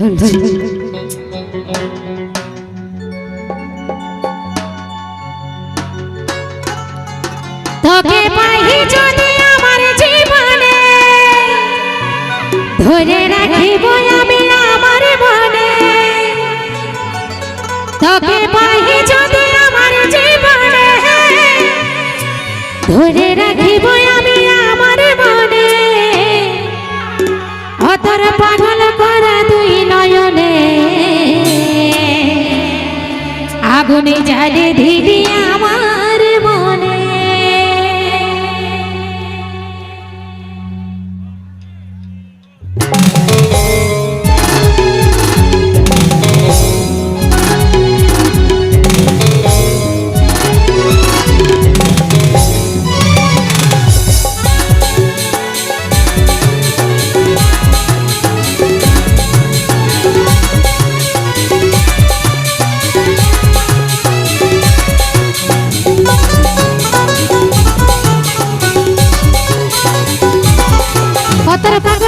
তোকে পাই যদি আমার জীবনে, ধরে রাখিব আমি আমার মনে। তোকে পাই যদি আমার জীবনে, ধরে রাখিব আমি আগুনে ঝাড়ে দিবি আমার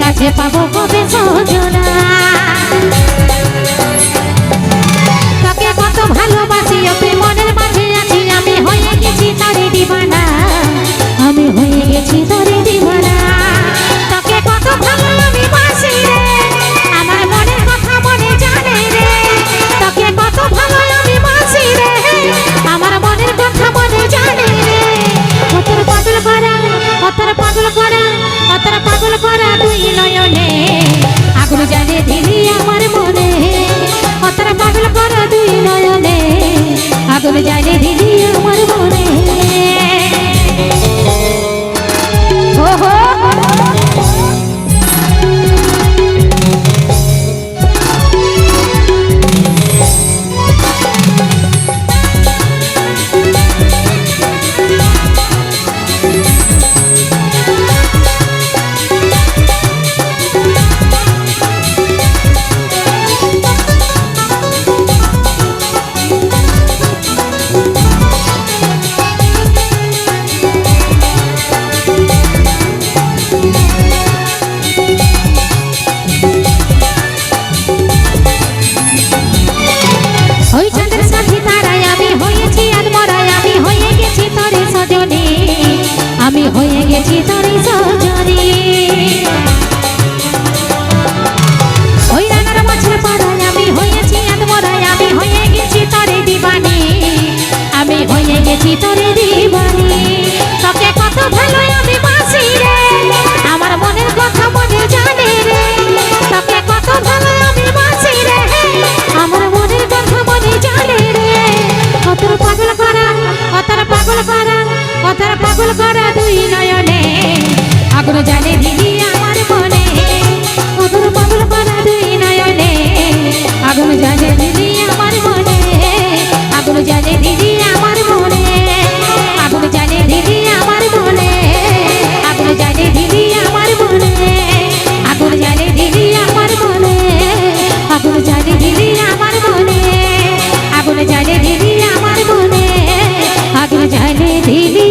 কাছে পাবো কবে সজনা। no, no, no. কথার পাগল করা দুই নয়নে। আগুন জানে দিদি আমার মনে, কথার পাগল করা দুই নয়নে। আগুন জানে দিদি আমার মনে আগুন জানে দিদি আমার মনে। আগুন জানে দিদি আমার মনে আগুন জানে দিদি আমার মনে। আগুন জানে দিদি আমার মনে আগুন জানে দিদি আমার মনে। আগুন জানে দিদি আমার মনে আগুন জানে দিদি